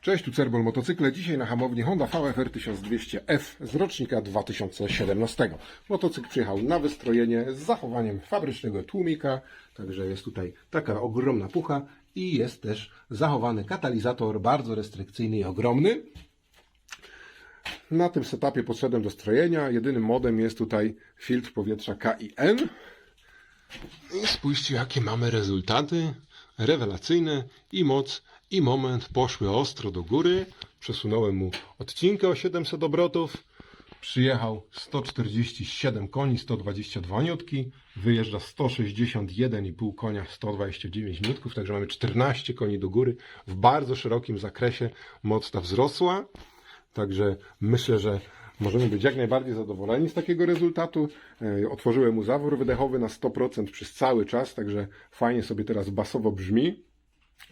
Cześć, tu Cerbol Motocykle. Dzisiaj na hamowni Honda VFR 1200F z rocznika 2017. Motocykl przyjechał na wystrojenie z zachowaniem fabrycznego tłumika, także jest tutaj taka ogromna pucha i jest też zachowany katalizator bardzo restrykcyjny i ogromny. Na tym setupie podszedłem do strojenia. Jedynym modem jest tutaj filtr powietrza KIN. I spójrzcie, jakie mamy rezultaty. Rewelacyjne i moc, i moment poszły ostro do góry. Przesunąłem mu odcinkę o 700 obrotów. Przyjechał 147 koni, 122 niutki. Wyjeżdża 161,5 konia, 129 niutków. Także mamy 14 koni do góry. W bardzo szerokim zakresie moc ta wzrosła. Także myślę, że możemy być jak najbardziej zadowoleni z takiego rezultatu. E, Otworzyłem mu zawór wydechowy na 100% przez cały czas, także fajnie sobie teraz basowo brzmi.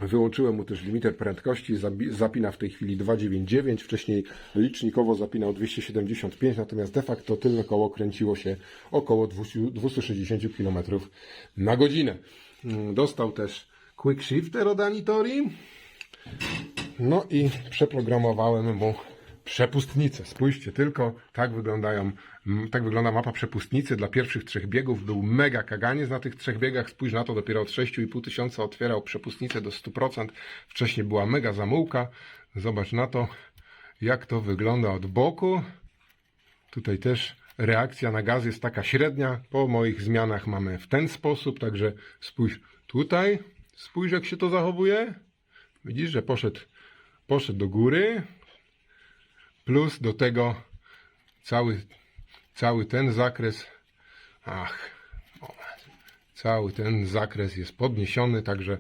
Wyłączyłem mu też limiter prędkości, zapina w tej chwili 299, wcześniej licznikowo zapinał 275, natomiast de facto tylne koło kręciło się około 200 260 km na godzinę. Mm, Dostał też Quick Shift Aerodanitori, no i przeprogramowałem mu przepustnicę. Spójrzcie tylko, tak wyglądają, tak wygląda mapa przepustnicy dla pierwszych trzech biegów. Był mega kaganiec na tych trzech biegach. Spójrz na to, dopiero od 6,5 tysiąca otwierał przepustnicę do 100%. Wcześniej była mega zamułka. Zobacz na to, jak to wygląda od boku. Tutaj też reakcja na gaz jest taka średnia. Po moich zmianach mamy w ten sposób, także spójrz tutaj, spójrz jak się to zachowuje. Widzisz, że poszedł, poszedł do góry, plus do tego cały, cały ten zakres, ach, cały ten zakres jest podniesiony, także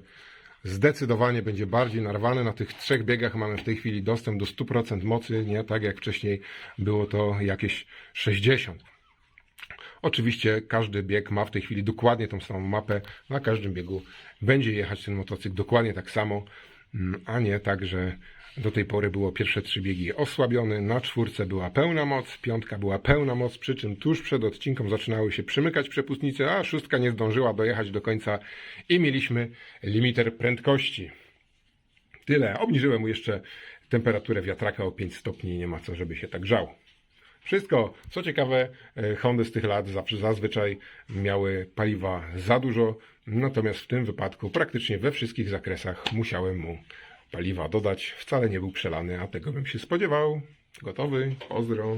zdecydowanie będzie bardziej narwany. Na tych trzech biegach mamy w tej chwili dostęp do 100% mocy, nie tak jak wcześniej było to jakieś 60. Oczywiście każdy bieg ma w tej chwili dokładnie tą samą mapę. Na każdym biegu będzie jechać ten motocykl dokładnie tak samo, mm, a nie tak, że do tej pory było pierwsze trzy biegi osłabiony, na czwórce była pełna moc, piątka była pełna moc, przy czym tuż przed odcinkiem zaczynały się przymykać przepustnice, a szóstka nie zdążyła dojechać do końca i mieliśmy limiter prędkości. Tyle. Obniżyłem mu jeszcze temperaturę wiatraka o 5 stopni, nie ma co, żeby się tak grzał. Wszystko, co ciekawe, e, Hondy z tych lat zawsze zazwyczaj miały paliwa za dużo, natomiast w tym wypadku praktycznie we wszystkich zakresach musiałem mu paliwa dodać. Wcale nie był przelany, a tego bym się spodziewał. Gotowy? Pozdro.